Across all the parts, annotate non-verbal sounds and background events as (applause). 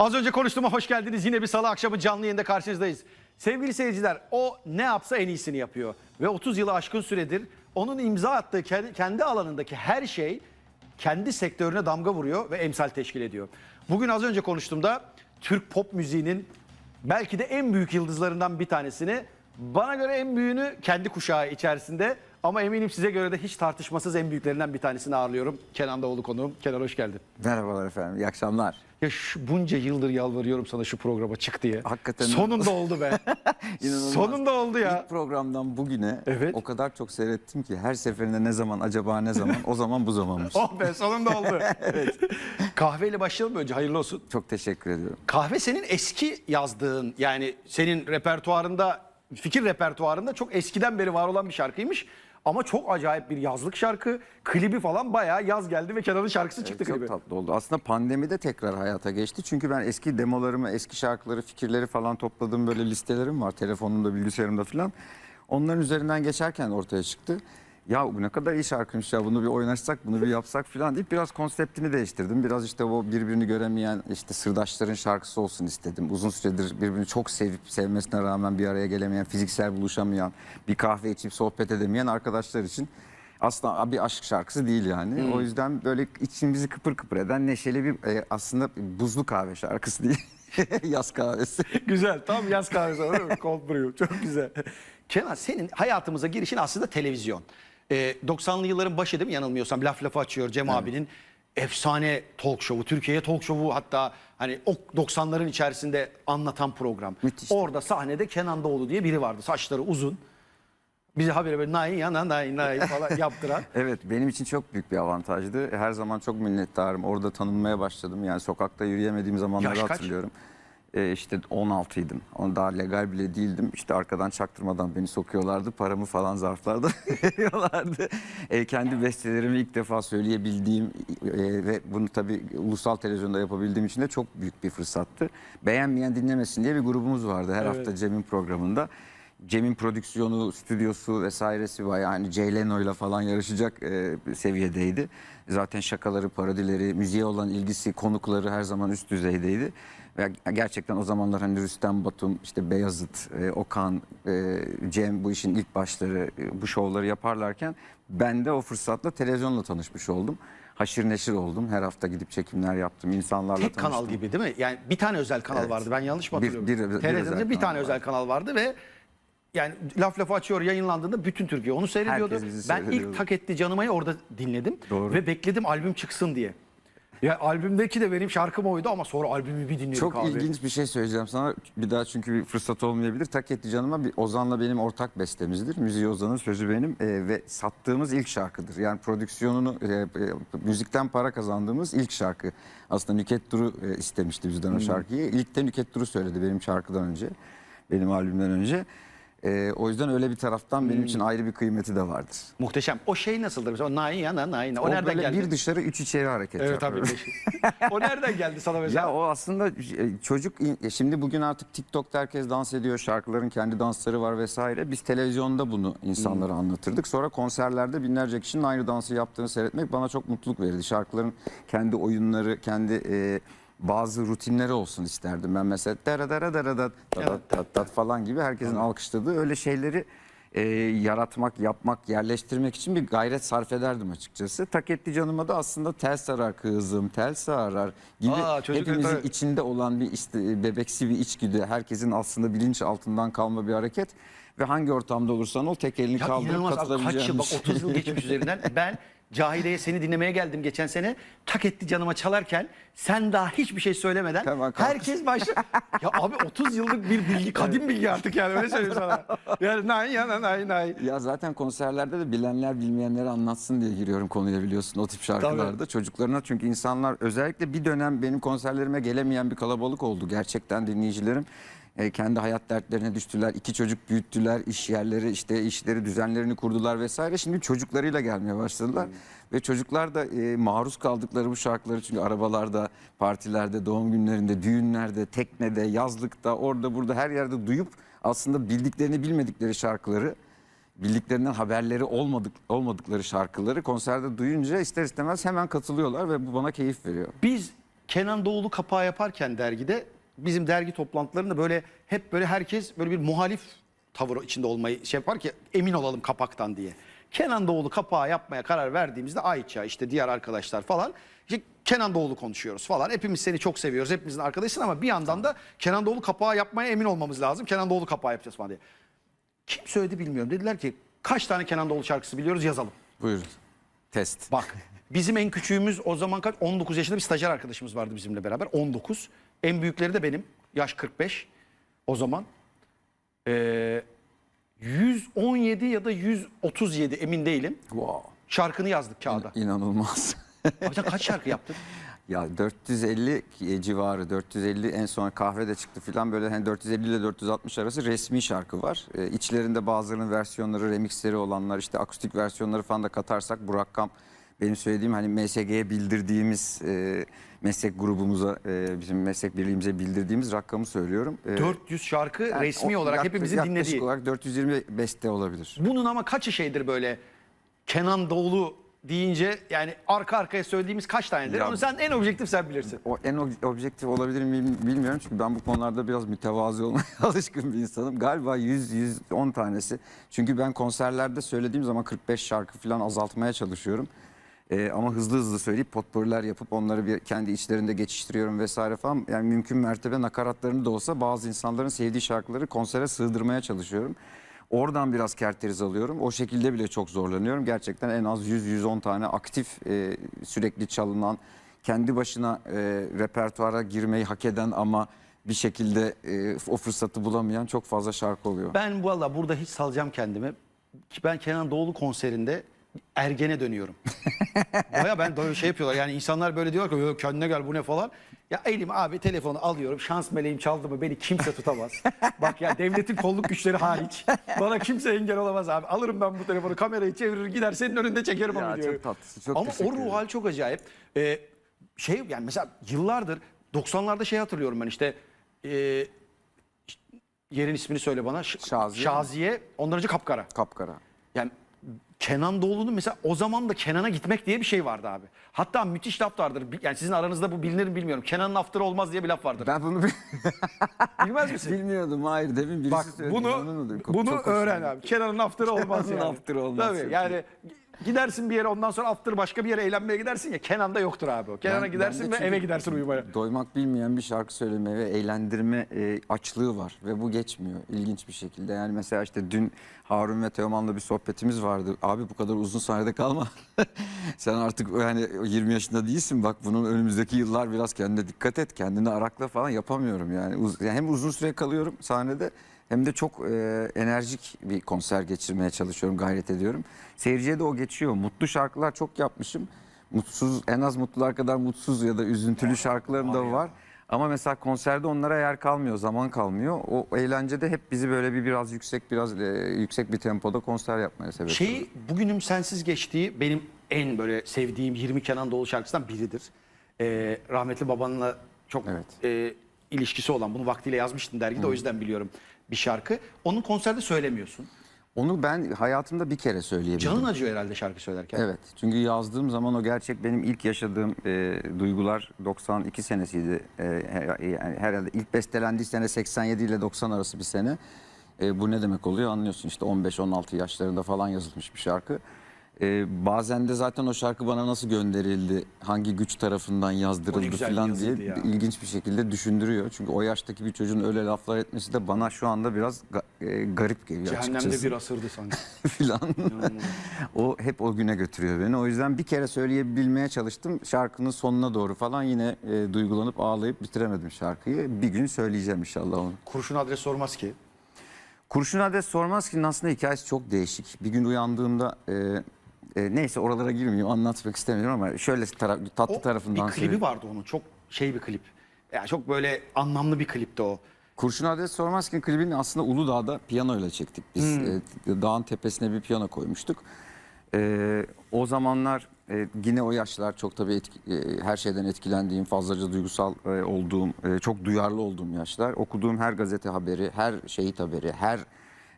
Az önce konuştuğuma hoş geldiniz. Yine bir salı akşamı canlı yayında karşınızdayız. Sevgili seyirciler o ne yapsa en iyisini yapıyor. Ve 30 yılı aşkın süredir onun imza attığı kendi, alanındaki her şey kendi sektörüne damga vuruyor ve emsal teşkil ediyor. Bugün az önce konuştuğumda Türk pop müziğinin belki de en büyük yıldızlarından bir tanesini bana göre en büyüğünü kendi kuşağı içerisinde ama eminim size göre de hiç tartışmasız en büyüklerinden bir tanesini ağırlıyorum. Kenan Doğulu konuğum. Kenan hoş geldin. Merhabalar efendim, iyi akşamlar. Ya şu bunca yıldır yalvarıyorum sana şu programa çık diye. Hakikaten Sonunda (laughs) oldu be. İnanılmaz. Sonunda oldu ya. İlk programdan bugüne Evet. o kadar çok seyrettim ki her seferinde ne zaman acaba ne zaman o zaman bu zamanmış. (laughs) Oh be sonunda oldu. (laughs) evet. Kahveyle başlayalım önce hayırlı olsun. Çok teşekkür ediyorum. Kahve senin eski yazdığın yani senin repertuarında fikir repertuarında çok eskiden beri var olan bir şarkıymış. Ama çok acayip bir yazlık şarkı. Klibi falan bayağı yaz geldi ve Kenan'ın şarkısı çıktı Çok klibi. tatlı oldu. Aslında pandemide tekrar hayata geçti. Çünkü ben eski demolarımı, eski şarkıları, fikirleri falan topladığım böyle listelerim var. Telefonumda, bilgisayarımda falan. Onların üzerinden geçerken ortaya çıktı. Ya bu ne kadar iyi şarkıymış ya bunu bir oynaşsak bunu bir yapsak falan deyip biraz konseptini değiştirdim. Biraz işte o birbirini göremeyen işte sırdaşların şarkısı olsun istedim. Uzun süredir birbirini çok sevip sevmesine rağmen bir araya gelemeyen, fiziksel buluşamayan, bir kahve içip sohbet edemeyen arkadaşlar için aslında bir aşk şarkısı değil yani. O yüzden böyle içimizi kıpır kıpır eden neşeli bir e, aslında buzlu kahve şarkısı değil. (laughs) Yaz kahvesi. Güzel. Tam yaz kahvesi? Cold brew. Çok güzel. Kenan senin hayatımıza girişin aslında televizyon. Ee, 90'lı yılların başı değil mi yanılmıyorsam? Laf lafı açıyor Cem abinin. Efsane talk show'u, Türkiye'ye talk show'u hatta hani o 90'ların içerisinde anlatan program. Müthiş. Orada sahnede Kenan Doğulu diye biri vardı. Saçları uzun. Bize haberi böyle nay yana nay nay falan yaptıran. (laughs) Evet benim için çok büyük bir avantajdı. Her zaman çok minnettarım. Orada tanınmaya başladım. Yani sokakta yürüyemediğim zamanları Yaş kaç? hatırlıyorum. Ee, işte 16'ydım. Onu daha legal bile değildim. İşte arkadan çaktırmadan beni sokuyorlardı. Paramı falan zarflarda (laughs) veriyorlardı. Ee, kendi bestelerimi ilk defa söyleyebildiğim e, ve bunu tabii ulusal televizyonda yapabildiğim için de çok büyük bir fırsattı. Beğenmeyen dinlemesin diye bir grubumuz vardı her Evet. hafta Cem'in programında. Cem'in prodüksiyonu, stüdyosu vesairesi var. Yani Jay Leno'yla falan yarışacak e, seviyedeydi. Zaten şakaları, parodileri, müziğe olan ilgisi, konukları her zaman üst düzeydeydi. Ve gerçekten o zamanlar hani Rüstem Batum, işte Beyazıt, e, Okan, e, Cem bu işin ilk başları, e, bu şovları yaparlarken ben de o fırsatla televizyonla tanışmış oldum. Haşir neşir oldum. Her hafta gidip çekimler yaptım. insanlarla Tek tanıştım. kanal gibi değil mi? Yani bir tane özel kanal Evet. vardı. Ben yanlış mı Bir- hatırlıyorum? bir- bir TRT'de özel bir kanal tane vardı. özel kanal vardı ve yani laf lafı açıyor yayınlandığında bütün Türkiye onu seyrediyordu. Herkes bizi Ben seyrediyordu. ilk Tak etti canımayı orada dinledim Doğru. ve bekledim albüm çıksın diye. Ya albümdeki de benim şarkım oydu ama sonra albümü bir dinledik Çok abi. ilginç bir şey söyleyeceğim sana. Bir daha çünkü bir fırsat olmayabilir. Tak etti canıma bir Ozan'la benim ortak bestemizdir. Müziği Ozan'ın sözü benim Ee, ve sattığımız ilk şarkıdır. Yani prodüksiyonunu e, e, müzikten para kazandığımız ilk şarkı. Aslında Nüket Duru e, istemişti bizden o şarkıyı. İlk de Nüket Duru söyledi benim şarkıdan önce. Benim albümden önce. Ee, o yüzden öyle bir taraftan benim için ayrı bir kıymeti de vardır. Muhteşem. O şey nasıldır mesela? O nay yana nay na. O, O, nereden böyle geldi? bir dışarı üç içeri hareket Evet tabii. yapıyor. o nereden geldi sana mesela? (laughs) Ya o aslında e, çocuk in- e, şimdi bugün artık TikTok'ta herkes dans ediyor. Şarkıların kendi dansları var vesaire. Biz televizyonda bunu insanlara anlatırdık. Sonra konserlerde binlerce kişinin aynı dansı yaptığını seyretmek bana çok mutluluk verirdi. Şarkıların kendi oyunları, kendi e, bazı rutinleri olsun isterdim. Ben mesela dara dara dara da tat tat tat falan gibi herkesin alkışladığı öyle şeyleri e, yaratmak, yapmak, yerleştirmek için bir gayret sarf ederdim açıkçası. Tak etti canıma da aslında tel sarar kızım, tel sarar gibi Aa, çocuk- hepimizin evet. içinde olan bir işte, bebeksi bir içgüdü. Herkesin aslında bilinç altından kalma bir hareket. Ve hangi ortamda olursan ol tek elini Ya kaldırıp abi kaç katılabileceğin yıl bak şey. 30 yıl geçmiş üzerinden. Ben Cahide'ye seni dinlemeye geldim geçen sene. Tak etti canıma çalarken sen daha hiçbir şey söylemeden kalk. herkes başla. ya abi 30 yıllık bir bilgi, kadim bilgi artık yani öyle söyleyeyim sana. Yani nay yana nay nay. Ya zaten konserlerde de bilenler bilmeyenleri anlatsın diye giriyorum konuya biliyorsun o tip şarkılarda. Çocuklarına çünkü insanlar özellikle bir dönem benim konserlerime gelemeyen bir kalabalık oldu. Gerçekten dinleyicilerim e, kendi hayat dertlerine düştüler. iki çocuk büyüttüler. iş yerleri işte işleri düzenlerini kurdular vesaire. Şimdi çocuklarıyla gelmeye başladılar. Ve çocuklar da e, maruz kaldıkları bu şarkıları çünkü arabalarda, partilerde, doğum günlerinde, düğünlerde, teknede, yazlıkta, orada burada her yerde duyup aslında bildiklerini bilmedikleri şarkıları bildiklerinden haberleri olmadık olmadıkları şarkıları konserde duyunca ister istemez hemen katılıyorlar ve bu bana keyif veriyor. Biz Kenan Doğulu kapağı yaparken dergide bizim dergi toplantılarında böyle hep böyle herkes böyle bir muhalif tavır içinde olmayı şey yapar ki emin olalım kapaktan diye. Kenan Doğulu kapağı yapmaya karar verdiğimizde Ayça işte diğer arkadaşlar falan işte Kenan Doğulu konuşuyoruz falan. Hepimiz seni çok seviyoruz. Hepimizin arkadaşısın ama bir yandan da Kenan Doğulu kapağı yapmaya emin olmamız lazım. Kenan Doğulu kapağı yapacağız falan diye. Kim söyledi bilmiyorum. Dediler ki kaç tane Kenan Doğulu şarkısı biliyoruz yazalım. Buyurun. Test. Bak bizim en küçüğümüz o zaman kaç 19 yaşında bir stajyer arkadaşımız vardı bizimle beraber 19. En büyükleri de benim yaş 45 o zaman. Ee, 117 ya da 137 emin değilim. Wow. Şarkını yazdık kağıda. İnanılmaz. (laughs) Sen kaç şarkı yaptın? (laughs) Ya 450 civarı 450 en son kahve de çıktı filan böyle hani 450 ile 460 arası resmi şarkı var. Ee, içlerinde bazılarının versiyonları remixleri olanlar işte akustik versiyonları falan da katarsak bu rakam benim söylediğim hani MSG'ye bildirdiğimiz e, meslek grubumuza e, bizim meslek birliğimize bildirdiğimiz rakamı söylüyorum. Ee, 400 şarkı yani resmi o olarak yaklaşık- hepimizin yaklaşık dinlediği. olarak 420 beste olabilir. Bunun ama kaçı şeydir böyle Kenan Doğulu deyince yani arka arkaya söylediğimiz kaç tanedir? Ya- Onu sen en objektif sen bilirsin. O en ob- objektif olabilir miyim bilmiyorum çünkü ben bu konularda biraz mütevazi olmaya (laughs) alışkın bir insanım. Galiba 100-110 tanesi. Çünkü ben konserlerde söylediğim zaman 45 şarkı falan azaltmaya çalışıyorum. Ee, ama hızlı hızlı söyleyip potpourriler yapıp onları bir kendi içlerinde geçiştiriyorum vesaire falan. Yani mümkün mertebe nakaratlarını da olsa bazı insanların sevdiği şarkıları konsere sığdırmaya çalışıyorum. Oradan biraz kerteriz alıyorum. O şekilde bile çok zorlanıyorum. Gerçekten en az 100-110 tane aktif e, sürekli çalınan kendi başına e, repertuara girmeyi hak eden ama bir şekilde e, o fırsatı bulamayan çok fazla şarkı oluyor. Ben valla burada hiç salacağım kendimi. Ben Kenan Doğulu konserinde ergene dönüyorum. (laughs) Baya ben böyle şey yapıyorlar yani insanlar böyle diyorlar ki "Yo, kendine gel bu ne falan. Ya elim abi telefonu alıyorum şans meleğim çaldı mı beni kimse tutamaz. (laughs) Bak ya devletin kolluk güçleri hariç bana kimse engel olamaz abi. Alırım ben bu telefonu kamerayı çevirir gider senin önünde çekerim Ya onu çok diyor. tatlısın, çok Ama o ruh hal çok acayip. Ee, şey yani mesela yıllardır 90'larda şey hatırlıyorum ben işte e, yerin ismini söyle bana. Şaziye. Şaziye. Ondan önce Kapkara. Kapkara. Yani Kenan Doğulu'nun mesela o zaman da Kenan'a gitmek diye bir şey vardı abi. Hatta müthiş laf vardır. Bi- Yani sizin aranızda bu bilinir mi bilmiyorum. Kenan'ın after'ı olmaz diye bir laf vardır. Ben bunu bil- (laughs) Bilmez misin? bilmiyordum. Hayır demin birisi Bak söyledi. bunu Memnun oldum. Çok- bunu çok hoşuma öğren gitti. abi. Kenan'ın after'ı olmaz Kenan'ın yani. after'ı olmaz. Tabii Çok yani gidersin bir yere ondan sonra after başka bir yere eğlenmeye gidersin ya. Kenan'da yoktur abi o. Kenan'a Ben- gidersin bende ve çünkü eve gidersin uyumaya. Doymak bilmeyen bir şarkı söyleme ve eğlendirme e, açlığı var ve bu geçmiyor ilginç bir şekilde. Yani mesela işte dün Harun ve Teoman'la bir sohbetimiz vardı. Abi bu kadar uzun sahnede kalma. (laughs) Sen artık yani 20 yaşında değilsin. Bak bunun önümüzdeki yıllar biraz kendine dikkat et. Kendini arakla falan yapamıyorum yani. Uz- yani hem uzun süre kalıyorum sahnede hem de çok e, enerjik bir konser geçirmeye çalışıyorum, gayret ediyorum. Seyirciye de o geçiyor. Mutlu şarkılar çok yapmışım. Mutsuz, en az mutlular kadar mutsuz ya da üzüntülü şarkılarım da var. Ama mesela konserde onlara yer kalmıyor, zaman kalmıyor. O eğlencede hep bizi böyle bir biraz yüksek, biraz e, yüksek bir tempoda konser yapmaya sebep oluyor. Şeyi bugünüm sensiz geçtiği benim en böyle sevdiğim 20 Kenan Doğulu şarkısından biridir. Ee, rahmetli babanla çok Evet. e, ilişkisi olan bunu vaktiyle yazmıştım dergide o yüzden biliyorum bir şarkı. Onun konserde söylemiyorsun. Onu ben hayatımda bir kere söyleyebildim. Canın acıyor herhalde şarkı söylerken. Evet. Çünkü yazdığım zaman o gerçek benim ilk yaşadığım e, duygular 92 senesiydi. E, her- yani herhalde ilk bestelendiği sene 87 ile 90 arası bir sene. E, bu ne demek oluyor anlıyorsun işte 15-16 yaşlarında falan yazılmış bir şarkı. E, bazen de zaten o şarkı bana nasıl gönderildi, hangi güç tarafından yazdırıldı güzel falan diye ya. ilginç bir şekilde düşündürüyor. Çünkü o yaştaki bir çocuğun öyle laflar etmesi de bana şu anda biraz ga- e, garip geliyor Cehennemde açıkçası. bir asırdı sanki. (laughs) filan. İnanılmaz. o hep o güne götürüyor beni. O yüzden bir kere söyleyebilmeye çalıştım. Şarkının sonuna doğru falan yine e, duygulanıp ağlayıp bitiremedim şarkıyı. Bir gün söyleyeceğim inşallah onu. Kurşun adres sormaz ki. Kurşun Adres Sormaz ki aslında hikayesi çok değişik. Bir gün uyandığımda e, e, neyse oralara girmeyeyim anlatmak istemiyorum ama şöyle tara- tatlı O tarafından bir klibi söyleyeyim. vardı onun. Çok şey bir klip. Yani çok böyle anlamlı bir klipti o. Kurşun Adres Sormaz ki klibini aslında Uludağ'da piyanoyla çektik biz. E, dağın tepesine bir piyano koymuştuk. E, o zamanlar e, yine o yaşlar çok tabii etki- e, her şeyden etkilendiğim, fazlaca duygusal e, olduğum, e, çok duyarlı olduğum yaşlar. Okuduğum her gazete haberi, her şehit haberi, her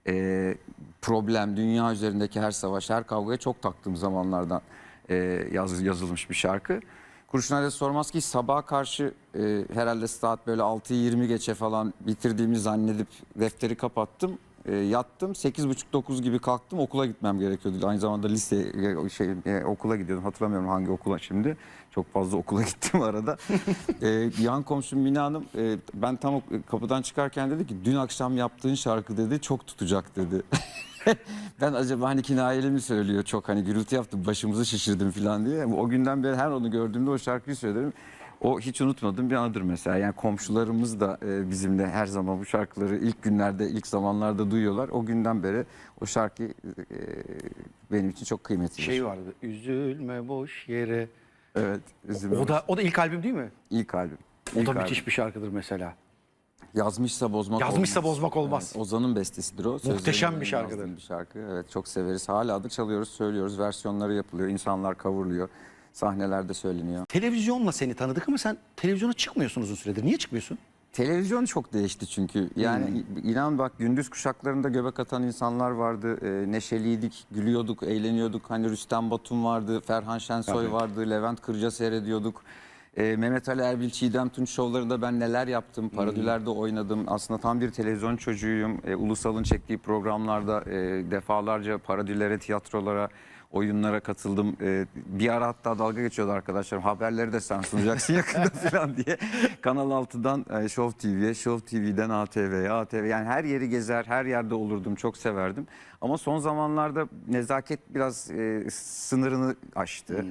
e, problem, dünya üzerindeki her savaş, her kavgaya çok taktığım zamanlardan e, yaz, yazılmış bir şarkı. Kurşun Adet sormaz ki sabaha karşı e, herhalde saat böyle 6'yı 20 geçe falan bitirdiğimi zannedip defteri kapattım. E, yattım 8.30-9 gibi kalktım okula gitmem gerekiyordu. Aynı zamanda lise e, şey e, okula gidiyordum hatırlamıyorum hangi okula şimdi. Çok fazla okula (laughs) gittim arada. e, yan komşum Mine Hanım e, ben tam kapıdan çıkarken dedi ki dün akşam yaptığın şarkı dedi çok tutacak dedi. (laughs) (laughs) ben acaba hani kinayeli mi söylüyor çok hani gürültü yaptım başımızı şişirdim falan diye. O günden beri her onu gördüğümde o şarkıyı söylerim. O hiç unutmadığım bir anıdır mesela. Yani komşularımız da e, bizimle her zaman bu şarkıları ilk günlerde, ilk zamanlarda duyuyorlar. O günden beri o şarkı e, benim için çok kıymetli. Şey vardı. Üzülme boş yere. Evet, üzülme. O da o da ilk albüm değil mi? ilk albüm. O İlk da albüm. müthiş bir şarkıdır mesela. Yazmışsa bozmak Yazmışsa olmaz. bozmak olmaz. Evet, Ozan'ın bestesidir o. Muhteşem bir şarkıdır. Bir şarkı. Evet çok severiz. Hala da çalıyoruz, söylüyoruz. Versiyonları yapılıyor. insanlar kavurluyor. Sahnelerde söyleniyor. Televizyonla seni tanıdık ama sen televizyona çıkmıyorsun uzun süredir. Niye çıkmıyorsun? Televizyon çok değişti çünkü. Yani Hmm. inan bak gündüz kuşaklarında göbek atan insanlar vardı. Ee, neşeliydik, gülüyorduk, eğleniyorduk. Hani Rüstem Batum vardı, Ferhan Şensoy vardı, Levent Kırca seyrediyorduk. Ee, Mehmet Ali Erbil, Çiğdem Tunç şovlarında ben neler yaptım, Hmm. parodilerde oynadım. Aslında tam bir televizyon çocuğuyum. Ee, Ulusal'ın çektiği programlarda e, defalarca parodilere, tiyatrolara, oyunlara katıldım. Ee, bir ara hatta dalga geçiyordu arkadaşlarım. Haberleri de sen sunacaksın yakında (laughs) falan diye. Kanal 6'dan e, Show TV'ye, Show TV'den ATV'ye, ATV yani her yeri gezer, her yerde olurdum. Çok severdim. Ama son zamanlarda nezaket biraz e, sınırını aştı.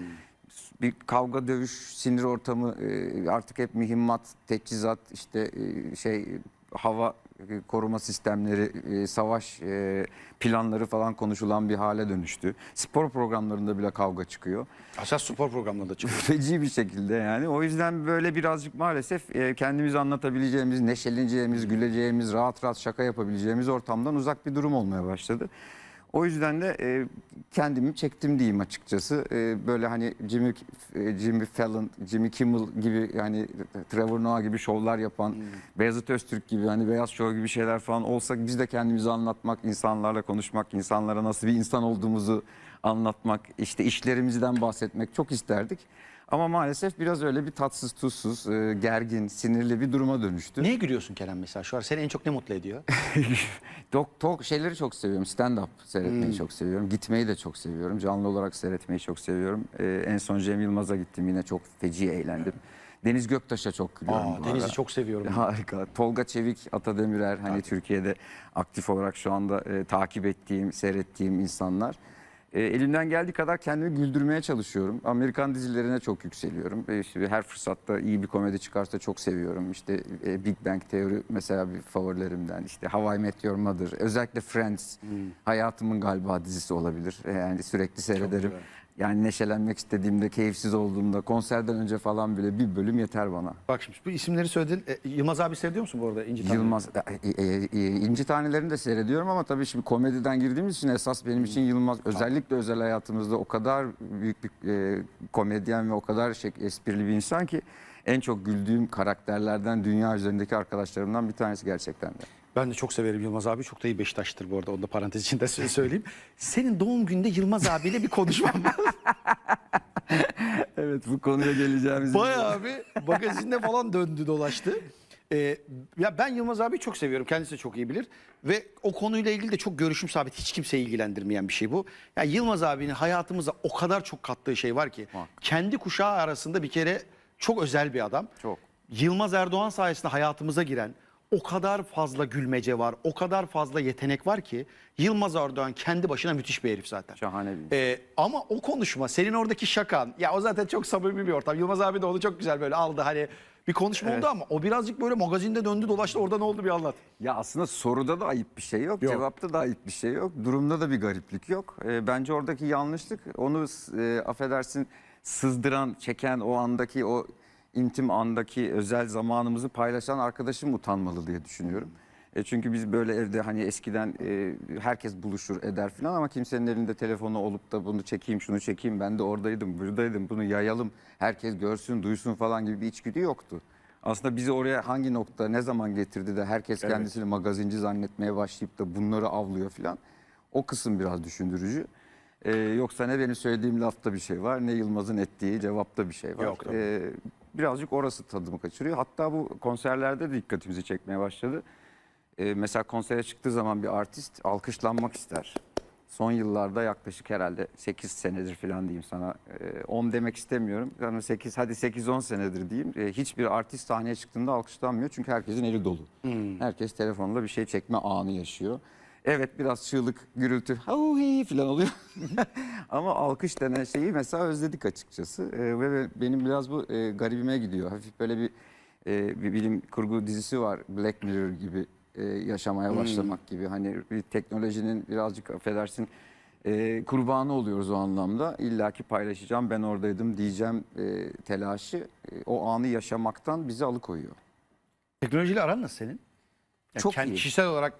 Bir kavga dövüş sinir ortamı e, artık hep mühimmat, teçhizat işte e, şey hava e, koruma sistemleri, e, savaş e, planları falan konuşulan bir hale dönüştü. Spor programlarında bile kavga çıkıyor. Asas spor programlarında çıkıyor. (laughs) Feci bir şekilde yani. O yüzden böyle birazcık maalesef e, kendimizi anlatabileceğimiz, neşeleneceğimiz, güleceğimiz, rahat rahat şaka yapabileceğimiz ortamdan uzak bir durum olmaya başladı. O yüzden de e, kendimi çektim diyeyim açıkçası. E, böyle hani Jimmy, e, Jimmy Fallon, Jimmy Kimmel gibi yani Trevor Noah gibi şovlar yapan, Beyazıt Öztürk gibi hani Beyaz Show gibi şeyler falan olsak biz de kendimizi anlatmak, insanlarla konuşmak, insanlara nasıl bir insan olduğumuzu anlatmak, işte işlerimizden bahsetmek çok isterdik. Ama maalesef biraz öyle bir tatsız tuzsuz, e, gergin, sinirli bir duruma dönüştü. Neye gülüyorsun Kerem mesela? Şu an seni en çok ne mutlu ediyor? (laughs) Talk, talk şeyleri çok seviyorum. Stand-up seyretmeyi çok seviyorum. Gitmeyi de çok seviyorum. Canlı olarak seyretmeyi çok seviyorum. Ee, en son Cem Yılmaz'a gittim. Yine çok feci eğlendim. Deniz Göktaş'a çok gülüyorum. Aa, bu Deniz'i çok seviyorum. (laughs) Harika. Tolga Çevik, Ata Demirer hani Türkiye'de aktif olarak şu anda e, takip ettiğim, seyrettiğim insanlar. E, elimden geldiği kadar kendimi güldürmeye çalışıyorum. Amerikan dizilerine çok yükseliyorum. E, işte her fırsatta iyi bir komedi çıkarsa çok seviyorum. İşte e, Big Bang Theory mesela bir favorilerimden. İşte How I Met Your Mother. Özellikle Friends. Hayatımın galiba dizisi olabilir. E, yani sürekli seyrederim. Yani neşelenmek istediğimde, keyifsiz olduğumda, konserden önce falan bile bir bölüm yeter bana. Bak şimdi bu isimleri söyledin. E, Yılmaz abi seyrediyor musun bu arada? İnci Tanrı? Yılmaz e, e, e, İnci Tanelerini de seyrediyorum ama tabii şimdi komediden girdiğimiz için esas benim için Yılmaz özellikle özel hayatımızda o kadar büyük bir e, komedyen ve o kadar şey, esprili bir insan ki en çok güldüğüm karakterlerden dünya üzerindeki arkadaşlarımdan bir tanesi gerçekten de. Ben de çok severim Yılmaz abi. Çok da iyi Beşiktaş'tır bu arada. Onu da parantez içinde (laughs) sö- söyleyeyim. Senin doğum günde Yılmaz abiyle bir konuşmam var. (laughs) Evet bu konuya geleceğimiz Bayağı bir magazinde falan döndü dolaştı. Ee, ya ben Yılmaz abi çok seviyorum. Kendisi de çok iyi bilir. Ve o konuyla ilgili de çok görüşüm sabit. Hiç kimseyi ilgilendirmeyen bir şey bu. Ya Yılmaz abinin hayatımıza o kadar çok kattığı şey var ki. Bak. Kendi kuşağı arasında bir kere çok özel bir adam. Çok. Yılmaz Erdoğan sayesinde hayatımıza giren o kadar fazla gülmece var, o kadar fazla yetenek var ki Yılmaz Erdoğan kendi başına müthiş bir herif zaten. Şahane bir. Ee, ama o konuşma, senin oradaki şakan, ya o zaten çok samimi bir ortam. Yılmaz abi de onu çok güzel böyle aldı hani bir konuşma oldu ama o birazcık böyle magazinde döndü dolaştı orada ne oldu bir anlat. Ya aslında soruda da ayıp bir şey yok, Yok. cevapta da ayıp bir şey yok, durumda da bir gariplik yok. Ee, bence oradaki yanlışlık onu e, affedersin sızdıran, çeken o andaki o intim andaki özel zamanımızı paylaşan arkadaşım utanmalı diye düşünüyorum. E çünkü biz böyle evde hani eskiden e, herkes buluşur eder falan ama kimsenin elinde telefonu olup da bunu çekeyim şunu çekeyim ben de oradaydım buradaydım bunu yayalım herkes görsün duysun falan gibi bir içgüdü yoktu. Aslında bizi oraya hangi nokta ne zaman getirdi de herkes Evet. kendisini magazinci zannetmeye başlayıp da bunları avlıyor falan. O kısım biraz düşündürücü. Ee, yoksa ne benim söylediğim lafta bir şey var ne Yılmaz'ın ettiği cevapta bir şey var. Yok. Ee, birazcık orası tadımı kaçırıyor. Hatta bu konserlerde de dikkatimizi çekmeye başladı. Ee, mesela konsere çıktığı zaman bir artist alkışlanmak ister. Son yıllarda yaklaşık herhalde 8 senedir falan diyeyim sana. Ee, 10 demek istemiyorum. Yani 8 hadi 8-10 senedir diyeyim. Ee, hiçbir artist sahneye çıktığında alkışlanmıyor. Çünkü herkesin eli dolu. Herkes telefonla bir şey çekme anı yaşıyor. Evet biraz çığlık, gürültü, "Havuhi" falan oluyor. (laughs) Ama alkış denen şeyi mesela özledik açıkçası. Ee, ve benim biraz bu e, garibime gidiyor. Hafif böyle bir, e, bir bilim kurgu dizisi var. Black Mirror gibi e, yaşamaya başlamak gibi. Hani bir teknolojinin birazcık affedersin e, kurbanı oluyoruz o anlamda. İlla ki paylaşacağım ben oradaydım diyeceğim e, telaşı e, o anı yaşamaktan bizi alıkoyuyor. Teknolojiyle aran nasıl senin? Yani Çok kendi iyi. Kişisel olarak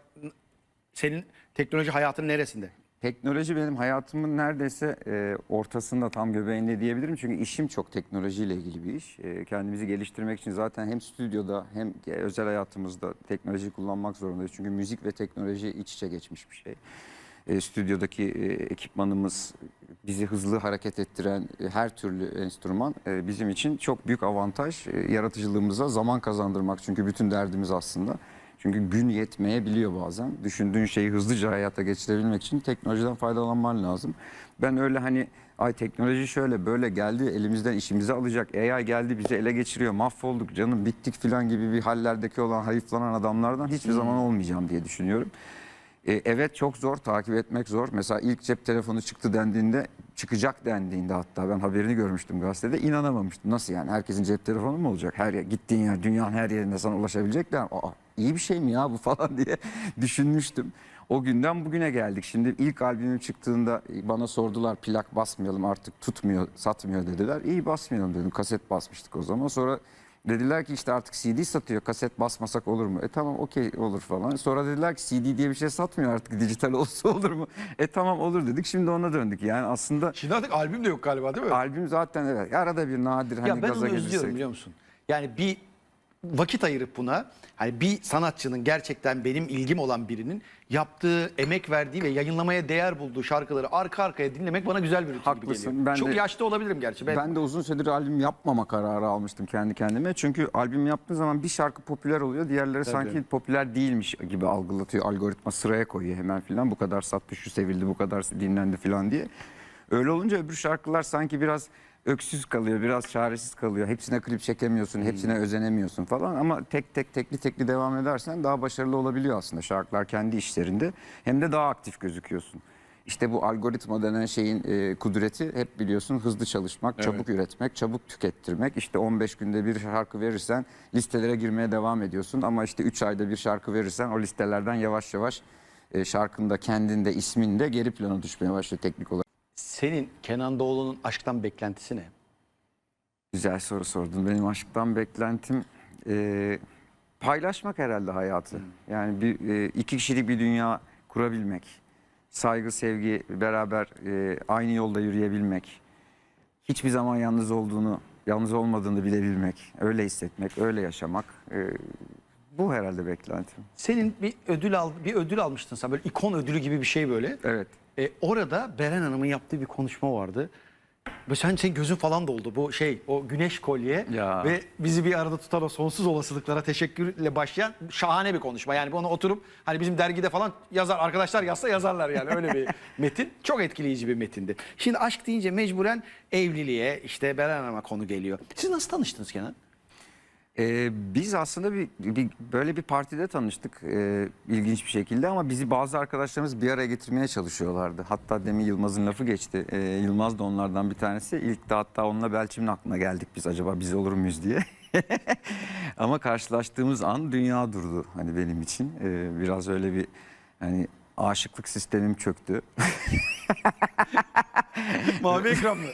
senin teknoloji hayatının neresinde? Teknoloji benim hayatımın neredeyse e, ortasında tam göbeğinde diyebilirim. Çünkü işim çok teknolojiyle ilgili bir iş. E, kendimizi geliştirmek için zaten hem stüdyoda hem özel hayatımızda teknoloji kullanmak zorundayız. Çünkü müzik ve teknoloji iç içe geçmiş bir şey. E, stüdyodaki e, ekipmanımız bizi hızlı hareket ettiren e, her türlü enstrüman e, bizim için çok büyük avantaj. E, yaratıcılığımıza zaman kazandırmak çünkü bütün derdimiz aslında. Çünkü gün yetmeyebiliyor bazen. Düşündüğün şeyi hızlıca hayata geçirebilmek için teknolojiden faydalanman lazım. Ben öyle hani ay teknoloji şöyle böyle geldi elimizden işimizi alacak. AI geldi bizi ele geçiriyor mahvolduk canım bittik falan gibi bir hallerdeki olan hayıflanan adamlardan hiçbir zaman olmayacağım diye düşünüyorum. E, evet çok zor takip etmek zor. Mesela ilk cep telefonu çıktı dendiğinde çıkacak dendiğinde hatta ben haberini görmüştüm gazetede inanamamıştım. Nasıl yani herkesin cep telefonu mu olacak? Her yer gittiğin yer dünyanın her yerinde sana ulaşabilecekler. Aa iyi bir şey mi ya bu (laughs) falan diye düşünmüştüm. O günden bugüne geldik. Şimdi ilk albümüm çıktığında bana sordular plak basmayalım artık tutmuyor satmıyor dediler. İyi basmayalım dedim kaset basmıştık o zaman. Sonra Dediler ki işte artık CD satıyor kaset basmasak olur mu? E tamam okey olur falan. Sonra dediler ki CD diye bir şey satmıyor artık dijital olsa (laughs) olur mu? E tamam olur dedik şimdi ona döndük. Yani aslında Şimdi artık albüm de yok galiba değil mi? albüm zaten evet arada bir nadir hani ya ben gaza onu gelirsek. özlüyorum biliyor musun? Yani bir vakit ayırıp buna hani bir sanatçının gerçekten benim ilgim olan birinin yaptığı, emek verdiği ve yayınlamaya değer bulduğu şarkıları arka arkaya dinlemek bana güzel bir rutin gibi geliyor. ben Çok de- yaşlı olabilirim gerçi. Ben, Ben de uzun süredir albüm yapmama kararı almıştım kendi kendime. Çünkü albüm yaptığın zaman bir şarkı popüler oluyor. Diğerleri sanki popüler değilmiş gibi algılatıyor. Algoritma sıraya koyuyor hemen filan. Bu kadar sattı, şu sevildi, bu kadar dinlendi filan diye. Öyle olunca öbür şarkılar sanki biraz öksüz kalıyor, biraz çaresiz kalıyor. Hepsine klip çekemiyorsun, hepsine özenemiyorsun falan. Ama tek tek tekli tekli devam edersen daha başarılı olabiliyor aslında şarkılar kendi işlerinde. Hem de daha aktif gözüküyorsun. İşte bu algoritma denen şeyin e, kudreti hep biliyorsun hızlı çalışmak, çabuk üretmek, çabuk tükettirmek. İşte 15 günde bir şarkı verirsen listelere girmeye devam ediyorsun. Ama işte 3 ayda bir şarkı verirsen o listelerden yavaş yavaş e, şarkında, kendinde, isminde geri plana düşmeye başlıyor teknik olarak. Senin Kenan Doğulu'nun aşktan beklentisi ne? Güzel soru sordun. Benim aşktan beklentim e, paylaşmak herhalde hayatı. Yani bir e, iki kişilik bir dünya kurabilmek, saygı, sevgi, beraber e, aynı yolda yürüyebilmek, hiçbir zaman yalnız olduğunu, yalnız olmadığını bilebilmek, öyle hissetmek, öyle yaşamak. e, bu herhalde beklentim. Senin bir ödül al, bir ödül almıştın sen böyle ikon ödülü gibi bir şey böyle. Evet. E, orada Beren Hanım'ın yaptığı bir konuşma vardı. Ve sen senin gözün falan doldu. Bu şey o güneş kolye Ya. ve bizi bir arada tutan o sonsuz olasılıklara teşekkürle başlayan şahane bir konuşma. Yani bunu oturup hani bizim dergide falan yazar arkadaşlar yazsa yazarlar yani öyle bir (laughs) metin. Çok etkileyici bir metindi. Şimdi aşk deyince mecburen evliliğe işte Beren Hanım'a konu geliyor. Siz nasıl tanıştınız Kenan? Ee, biz aslında bir, bir böyle bir partide tanıştık ee, ilginç bir şekilde ama bizi bazı arkadaşlarımız bir araya getirmeye çalışıyorlardı. Hatta demin Yılmaz'ın lafı geçti. Ee, Yılmaz da onlardan bir tanesi. İlk de hatta onunla Belçim'in aklına geldik biz acaba biz olur muyuz diye. (laughs) ama karşılaştığımız an dünya durdu hani benim için. Ee, biraz öyle bir hani aşıklık sistemim çöktü. (laughs) Mavi ekranlı.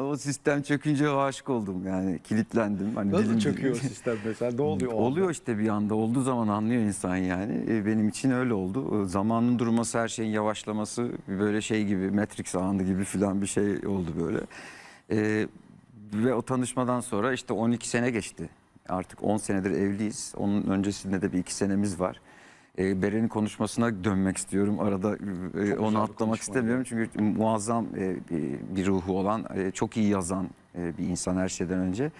o sistem çökünce aşık oldum yani kilitlendim. Hani Nasıl dilim çöküyor o sistem mesela? Ne oluyor? o anda? Oluyor işte bir anda olduğu zaman anlıyor insan yani. E, Benim için öyle oldu. E, Zamanın durması, her şeyin yavaşlaması böyle şey gibi Matrix anı gibi falan bir şey oldu böyle. E, ve o tanışmadan sonra işte 12 sene geçti. Artık 10 senedir evliyiz. Onun öncesinde de bir iki senemiz var. E, Beren'in konuşmasına dönmek istiyorum. Arada e, güzel onu atlamak istemiyorum. Çünkü muazzam e, bir- ruhu olan, e, çok iyi yazan e, bir insan her şeyden önce.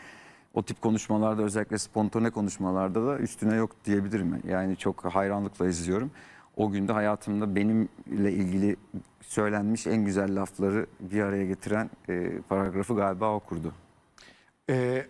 O tip konuşmalarda özellikle spontane konuşmalarda da üstüne yok diyebilirim. Yani çok hayranlıkla izliyorum. O günde hayatımda benimle ilgili söylenmiş en güzel lafları bir araya getiren e, paragrafı galiba o kurdu. Ee,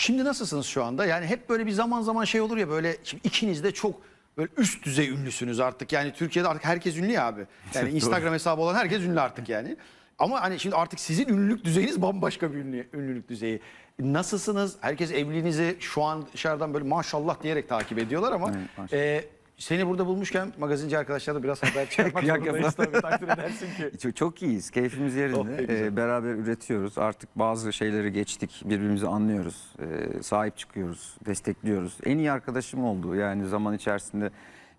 şimdi nasılsınız şu anda? Yani hep böyle bir zaman zaman şey olur ya böyle şimdi ikiniz de çok böyle üst düzey ünlüsünüz artık. Yani Türkiye'de artık herkes ünlü ya abi. (laughs) Yani Instagram hesabı olan herkes ünlü artık yani. Ama hani şimdi artık sizin ünlülük düzeyiniz bambaşka bir ünlü, ünlülük düzeyi. Nasılsınız? Herkes evliliğinizi şu an dışarıdan böyle maşallah diyerek takip ediyorlar ama Evet, e, seni burada bulmuşken magazinci arkadaşlarla biraz haber (laughs) Yak zorundayız tabii takdir edersin ki. Çok, çok iyiyiz. Keyfimiz Oh, yerinde. güzel. Ee, beraber üretiyoruz. Artık bazı şeyleri geçtik. Birbirimizi anlıyoruz. Ee, sahip çıkıyoruz. Destekliyoruz. En iyi arkadaşım oldu. Yani zaman içerisinde,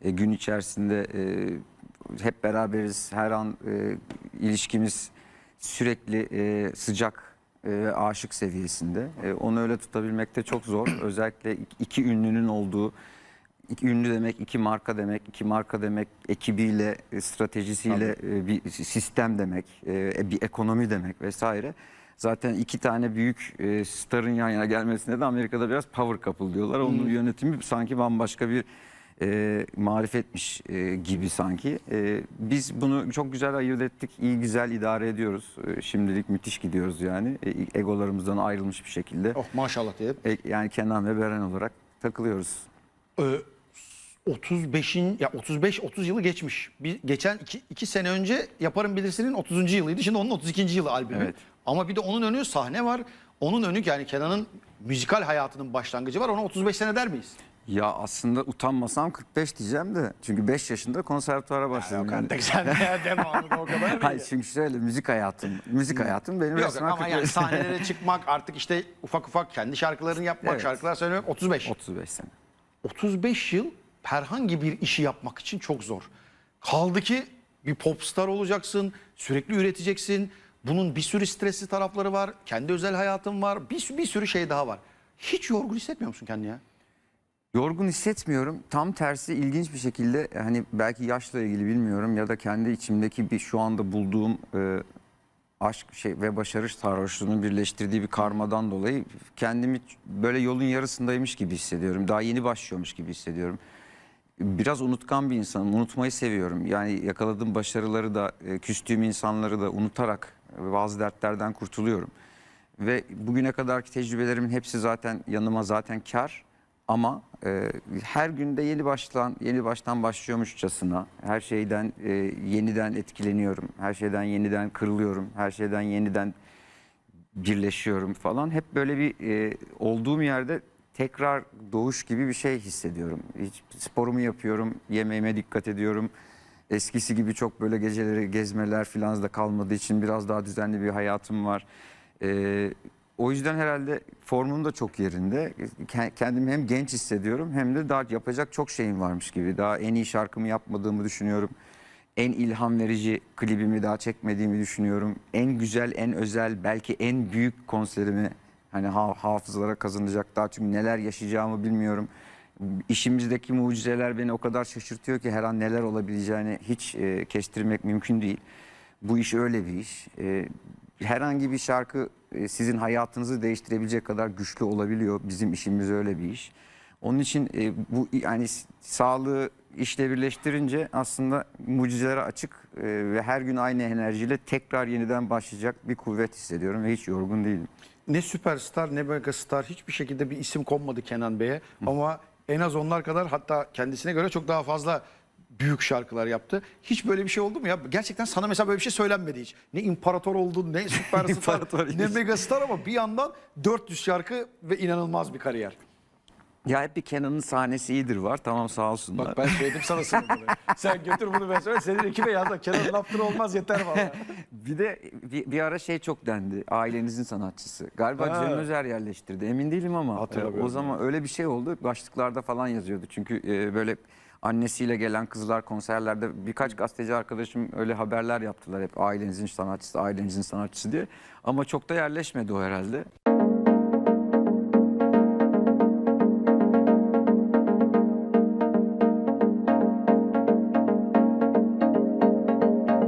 e, gün içerisinde e, hep beraberiz. Her an e, ilişkimiz sürekli e, sıcak e, aşık seviyesinde. E, onu öyle tutabilmek de çok zor. (clears throat) Özellikle iki ünlünün olduğu İki ünlü demek, iki marka demek, iki marka demek, ekibiyle, e, stratejisiyle e, bir sistem demek, e, bir ekonomi demek vesaire. Zaten iki tane büyük e, starın yan yana gelmesine de Amerika'da biraz power couple diyorlar. Onun yönetimi sanki bambaşka bir e, marifetmiş e, gibi sanki. E, biz bunu çok güzel ayırt ettik, iyi güzel idare ediyoruz. E, şimdilik müthiş gidiyoruz yani. E, egolarımızdan ayrılmış bir şekilde. Oh maşallah diyelim. E, yani Kenan ve Beren olarak takılıyoruz. Ee, 35'in ya 35 30 yılı geçmiş. Bir geçen 2 2 sene önce Yaparım Bilirsin'in 30. yılıydı. Şimdi onun 32. yılı albümü. Evet. Ama bir de onun önü sahne var. Onun önü yani Kenan'ın müzikal hayatının başlangıcı var. Ona 35 sene der miyiz? Ya aslında utanmasam 45 diyeceğim de. Çünkü 5 yaşında konservatuara başladım. Yok yani. artık sen de devamlı o kadar (laughs) Hayır çünkü şöyle müzik hayatım, müzik hayatım benim Yok resmen ama 45 yani sahnelere (laughs) çıkmak artık işte ufak ufak kendi şarkılarını yapmak, Evet. şarkılar söylemek 35. 35 sene. 35 yıl herhangi bir işi yapmak için çok zor. Kaldı ki bir popstar olacaksın, sürekli üreteceksin. Bunun bir sürü stresli tarafları var, kendi özel hayatın var, bir, bir sürü şey daha var. Hiç yorgun hissetmiyor musun kendini ya? Yorgun hissetmiyorum. Tam tersi ilginç bir şekilde hani belki yaşla ilgili bilmiyorum ya da kendi içimdeki bir şu anda bulduğum e, aşk şey ve başarı sarhoşluğunun birleştirdiği bir karmadan dolayı kendimi böyle yolun yarısındaymış gibi hissediyorum. Daha yeni başlıyormuş gibi hissediyorum. Biraz unutkan bir insanım. Unutmayı seviyorum. Yani yakaladığım başarıları da, e, küstüğüm insanları da unutarak e, bazı dertlerden kurtuluyorum. Ve bugüne kadarki tecrübelerimin hepsi zaten yanıma zaten kar. Ama e, her günde yeni baştan yeni baştan başlıyormuşçasına her şeyden e, yeniden etkileniyorum. Her şeyden yeniden kırılıyorum. Her şeyden yeniden birleşiyorum falan. Hep böyle bir e, olduğum yerde tekrar doğuş gibi bir şey hissediyorum. Hiç sporumu yapıyorum, yemeğime dikkat ediyorum. Eskisi gibi çok böyle geceleri gezmeler falan da kalmadığı için biraz daha düzenli bir hayatım var. E, o yüzden herhalde formum da çok yerinde. Ke- Kendimi hem genç hissediyorum hem de daha yapacak çok şeyim varmış gibi. Daha en iyi şarkımı yapmadığımı düşünüyorum. En ilham verici klibimi daha çekmediğimi düşünüyorum. En güzel, en özel, belki en büyük konserimi hani ha- hafızalara kazanacak daha çünkü neler yaşayacağımı bilmiyorum. İşimizdeki mucizeler beni o kadar şaşırtıyor ki her an neler olabileceğini hiç e, kestirmek mümkün değil. Bu iş öyle bir iş. E, herhangi bir şarkı e, sizin hayatınızı değiştirebilecek kadar güçlü olabiliyor. Bizim işimiz öyle bir iş. Onun için e, bu yani sağlığı işle birleştirince aslında mucizelere açık e, ve her gün aynı enerjiyle tekrar yeniden başlayacak bir kuvvet hissediyorum ve hiç yorgun değilim. Ne süperstar ne megastar hiçbir şekilde bir isim konmadı Kenan Bey'e. Ama en az onlar kadar hatta kendisine göre çok daha fazla büyük şarkılar yaptı. Hiç böyle bir şey oldu mu ya? Gerçekten sana mesela böyle bir şey söylenmedi hiç. Ne imparator oldun, ne (laughs) süperstar, İmparator ne megastar ama bir yandan 400 şarkı ve inanılmaz bir kariyer. Ya hep bir Kenan'ın sahnesi iyidir var tamam sağ olsunlar. Bak ben söyledim sana sınırını. (laughs) Sen götür bunu ben söyle. Senin ekibe yaz da Kenan laftır olmaz yeter valla. (laughs) Bir de bir, bir ara şey çok dendi. Ailenizin sanatçısı. Galiba Ha. Cem Özer yerleştirdi. Emin değilim ama e, o zaman öyle bir şey oldu. Başlıklarda falan yazıyordu. Çünkü e, böyle annesiyle gelen kızlar konserlerde birkaç gazeteci arkadaşım öyle haberler yaptılar hep ailenizin sanatçısı, ailenizin sanatçısı diye. Ama çok da yerleşmedi o herhalde.